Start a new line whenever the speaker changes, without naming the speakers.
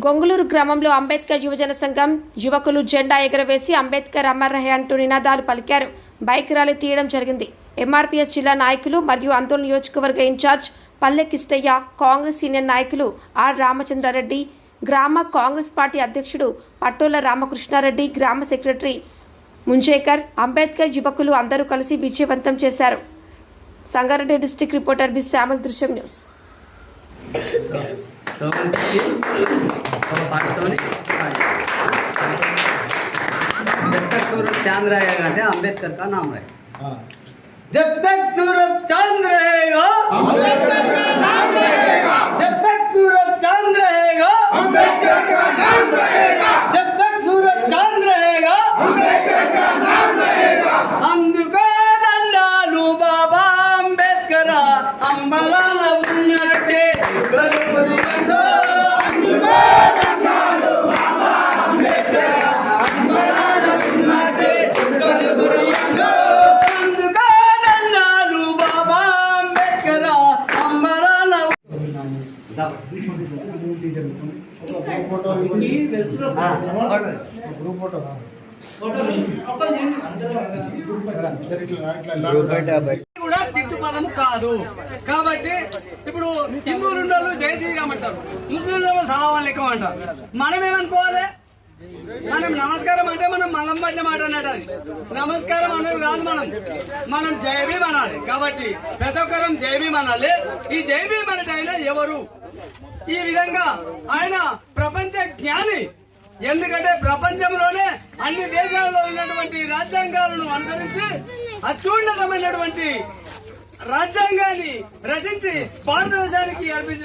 గొంగులూరు గ్రామంలో అంబేద్కర్ యువజన సంఘం యువకులు జెండా ఎగరవేసి అంబేద్కర్ అమర్ రహే అంటూ నినాదాలు పలికారు. బైక్ ర్యాలీ తీయడం జరిగింది. ఎంఆర్పీఎస్ జిల్లా నాయకులు మరియు ఆందోళన నియోజకవర్గ ఇన్ఛార్జ్ పల్లె కిష్టయ్య కాంగ్రెస్ సీనియర్ నాయకులు ఆర్ రామచంద్రారెడ్డి గ్రామ కాంగ్రెస్ పార్టీ అధ్యక్షుడు పట్టోల రామకృష్ణారెడ్డి గ్రామ సెక్రటరీ ముంజేకర్ అంబేద్కర్ యువకులు అందరూ కలిసి విజయవంతం చేశారు. Sangareddy district reporter B. Shyamal Drushyam news.
हाँ। जब तक सूरज चाँद रहेगा अंबेडकर का नाम रहेगा जब तक सूरज चाँद रहेगा अंबेडकर का नाम रहेगा। जब तक सूरज चाँद रहेगा अंबेडकर का नाम रहेगा। जब तक सूरज चाँद रहेगा अंबेडकर का नाम रहेगा। अंधकार लालू बाबा अंबेडकर अंबला గ్రూప్ ఫోటో కూడా తిట్టుపదం కాదు కాబట్టి ఇప్పుడు హిందువులు ఉన్నోళ్ళు జై శ్రీరామంటారు ముస్లింలు సలాం ఎక్కువ అంటారు మనం ఏమనుకోవాలి మనం నమస్కారం అంటే మనం మలం మాట అన్నట్టు అది. నమస్కారం అనేది కాదు మనం. మనం జయభీం అనాలి. కాబట్టి ప్రతి ఒక్కరం జయభీం అనాలి. ఈ జయభీం అంటే ఆయన ఎవరు? ఈ విధంగా ఆయన ప్రపంచ జ్ఞాని. ఎందుకంటే ప్రపంచంలోనే అన్ని దేశాల్లో ఉన్నటువంటి రాజ్యాంగాలను అనుసరించి అత్యున్నతమైనటువంటి రాజ్యాంగాన్ని రచించి భారతదేశానికి అర్పించిన